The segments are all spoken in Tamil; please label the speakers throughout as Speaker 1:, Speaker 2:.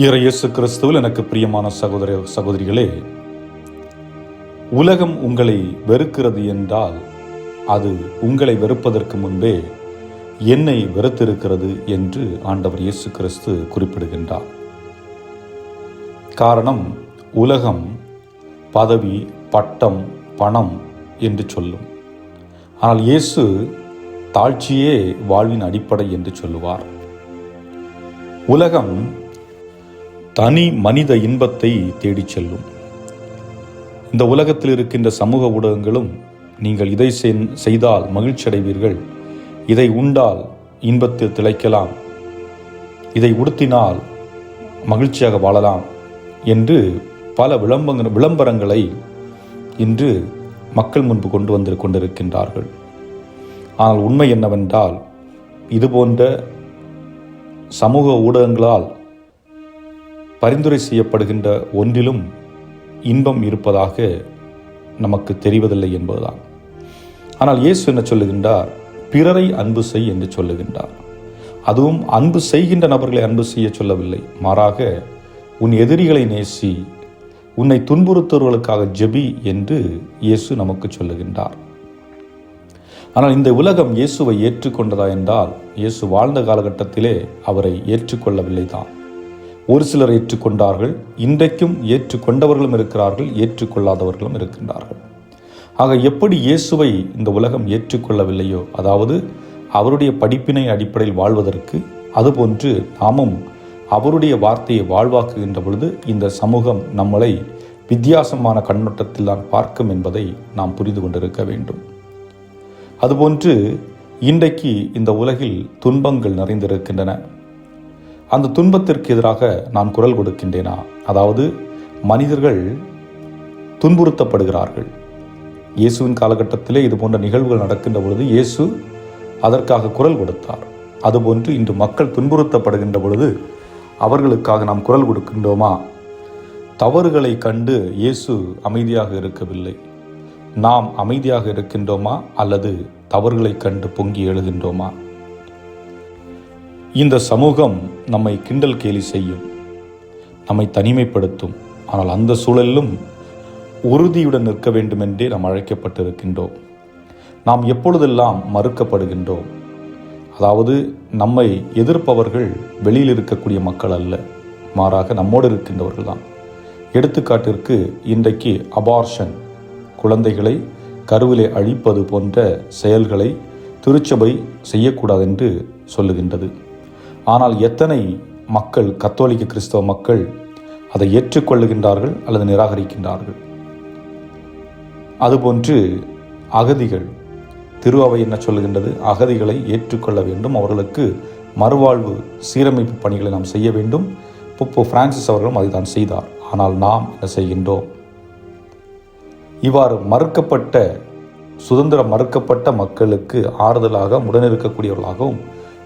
Speaker 1: இறையேசு கிறிஸ்துவில் எனக்கு பிரியமான சகோதர சகோதரிகளே உலகம் உங்களை வெறுக்கிறது என்றால் அது உங்களை வெறுப்பதற்கு முன்பே என்னை வெறுத்திருக்கிறது என்று ஆண்டவர் இயேசு கிறிஸ்து குறிப்பிடுகின்றார். காரணம் உலகம் பதவி பட்டம் பணம் என்று சொல்லும். ஆனால் இயேசு தாழ்ச்சியே வாழ்வின் அடிப்படை என்று சொல்லுவார். உலகம் தனி மனித இன்பத்தை தேடிச் செல்லும். இந்த உலகத்தில் இருக்கின்ற சமூக ஊடகங்களும் நீங்கள் இதை செய்தால் மகிழ்ச்சி அடைவீர்கள் இதை உண்டால் இன்பத்தில் திளைக்கலாம். இதை உடுத்தினால் மகிழ்ச்சியாக வாழலாம் என்று பல விளம்ப விளம்பரங்களை இன்று மக்கள் முன்பு கொண்டு வந்து கொண்டிருக்கின்றார்கள். ஆனால் உண்மை என்னவென்றால் இதுபோன்ற சமூக ஊடகங்களால் பரிந்துரை செய்யப்படுகின்ற ஒன்றிலும் இன்பம் இருப்பதாக நமக்கு தெரிவதில்லை என்பதுதான். ஆனால் இயேசு என்ன சொல்லுகின்றார்? பிறரை அன்பு செய் என்று சொல்லுகின்றார். அதுவும் அன்பு செய்கின்ற நபர்களை அன்பு செய்ய சொல்லவில்லை. மாறாக உன் எதிரிகளை நேசி உன்னை துன்புறுத்துவர்களுக்காக ஜெபி என்று இயேசு நமக்கு சொல்லுகின்றார். ஆனால் இந்த உலகம் இயேசுவை ஏற்றுக்கொண்டதா என்றால் இயேசு வாழ்ந்த காலகட்டத்திலே அவரை ஏற்றுக்கொள்ளவில்லை தான் ஒரு சிலர் ஏற்றுக்கொண்டார்கள் இன்றைக்கும் ஏற்றுக்கொண்டவர்களும் இருக்கிறார்கள் ஏற்றுக்கொள்ளாதவர்களும் இருக்கின்றார்கள். ஆக எப்படி இயேசுவை இந்த உலகம் ஏற்றுக்கொள்ளவில்லையோ அதாவது அவருடைய படிப்பினை அடிப்படையில் வாழ்வதற்கு அதுபோன்று நாமும் அவருடைய வார்த்தையை வாழ்வாக்குகின்ற பொழுது இந்த சமூகம் நம்மளை வித்தியாசமான கண்ணோட்டத்தில் தான் பார்க்கும் என்பதை நாம் புரிந்து கொண்டிருக்க வேண்டும். அதுபோன்று இன்றைக்கு இந்த உலகில் துன்பங்கள் நிறைந்திருக்கின்றன. அந்த துன்பத்திற்கு எதிராக நான் குரல் கொடுக்கின்றேனா? அதாவது மனிதர்கள் துன்புறுத்தப்படுகிறார்கள். இயேசுவின் காலகட்டத்திலே இது போன்ற நிகழ்வுகள் நடக்கின்ற பொழுது இயேசு அதற்காக குரல் கொடுத்தார். அதுபோன்று இன்று மக்கள் துன்புறுத்தப்படுகின்ற பொழுது அவர்களுக்காக நாம் குரல் கொடுக்கின்றோமா? தவறுகளை கண்டு இயேசு அமைதியாக இருக்கவில்லை. நாம் அமைதியாக இருக்கின்றோமா? அல்லது தவறுகளை கண்டு பொங்கி எழுகின்றோமா? இந்த சமூகம் நம்மை கிண்டல் கேலி செய்யும் நம்மை தனிமைப்படுத்தும். ஆனால் அந்த சூழலிலும் உறுதியுடன் நிற்க வேண்டுமென்றே நாம் அழைக்கப்பட்டிருக்கின்றோம். நாம் எப்பொழுதெல்லாம் மறுக்கப்படுகின்றோம்? அதாவது நம்மை எதிர்ப்பவர்கள் வெளியில் இருக்கக்கூடிய மக்கள் அல்ல மாறாக நம்மோடு இருக்கின்றவர்கள் தான். எடுத்துக்காட்டிற்கு இன்றைக்கு அபார்ஷன் குழந்தைகளை கருவிலே அழிப்பது போன்ற செயல்களை திருச்சபை செய்யக்கூடாது என்று சொல்லுகின்றது. ஆனால் எத்தனை மக்கள் கத்தோலிக்க கிறிஸ்தவ மக்கள் அதை ஏற்றுக்கொள்ளுகின்றார்கள் அல்லது நிராகரிக்கின்றார்கள்? அதுபோன்று அகதிகள் திருவாவை என்ன சொல்லுகின்றது? அகதிகளை ஏற்றுக்கொள்ள வேண்டும். அவர்களுக்கு மறுவாழ்வு சீரமைப்பு பணிகளை நாம் செய்ய வேண்டும். புப்போ பிரான்சிஸ் அவர்களும் அதை தான் செய்தார். ஆனால் நாம் என்ன செய்கின்றோம்? இவ்வாறு மறுக்கப்பட்ட சுதந்திரம் மறுக்கப்பட்ட மக்களுக்கு ஆறுதலாக உடனிருக்கக்கூடியவர்களாகவும்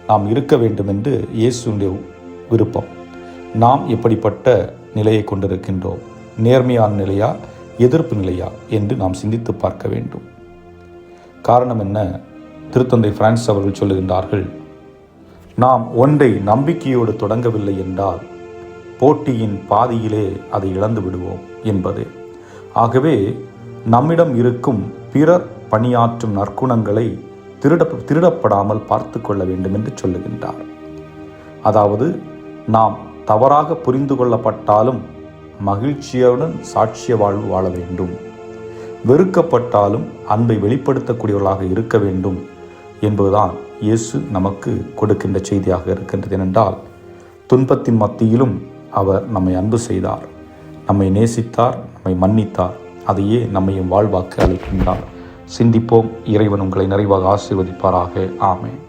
Speaker 1: நாம் இருக்க வேண்டும் என்று இயேசுடைய விருப்பம். நாம் எப்படிப்பட்ட நிலையை கொண்டிருக்கின்றோம்? நேர்மையான நிலையா எதிர்ப்பு நிலையா என்று நாம் சிந்தித்து பார்க்க வேண்டும். காரணம் என்ன? திருத்தந்தை பிரான்ஸ் அவர்கள் சொல்லுகின்றார்கள் நாம் ஒன்றை நம்பிக்கையோடு தொடங்கவில்லை என்றால் போட்டியின் பாதியிலே அதை இழந்து விடுவோம் என்பது. ஆகவே நம்மிடம் இருக்கும் பிறர் பணியாற்றும் நற்குணங்களை திருட திருடப்படாமல் பார்த்து கொள்ள வேண்டும் என்று சொல்லுகின்றார். அதாவது நாம் தவறாக புரிந்து கொள்ளப்பட்டாலும் மகிழ்ச்சியுடன் சாட்சிய வாழ்வு வாழ வேண்டும். வெறுக்கப்பட்டாலும் அன்பை வெளிப்படுத்தக்கூடியவர்களாக இருக்க வேண்டும் என்பதுதான் இயேசு நமக்கு கொடுக்கின்ற செய்தியாக இருக்கின்றது ஏனென்றால் துன்பத்தின் மத்தியிலும் அவர் நம்மை அன்பு செய்தார். நம்மை நேசித்தார் நம்மை மன்னித்தார். அதையே நம்மையும் வாழ்வாக்க அழைக்கின்றார் சிந்திப்போம். இறைவன் உங்களை நிறைவாக ஆசீர்வதிப்பாராக. ஆமே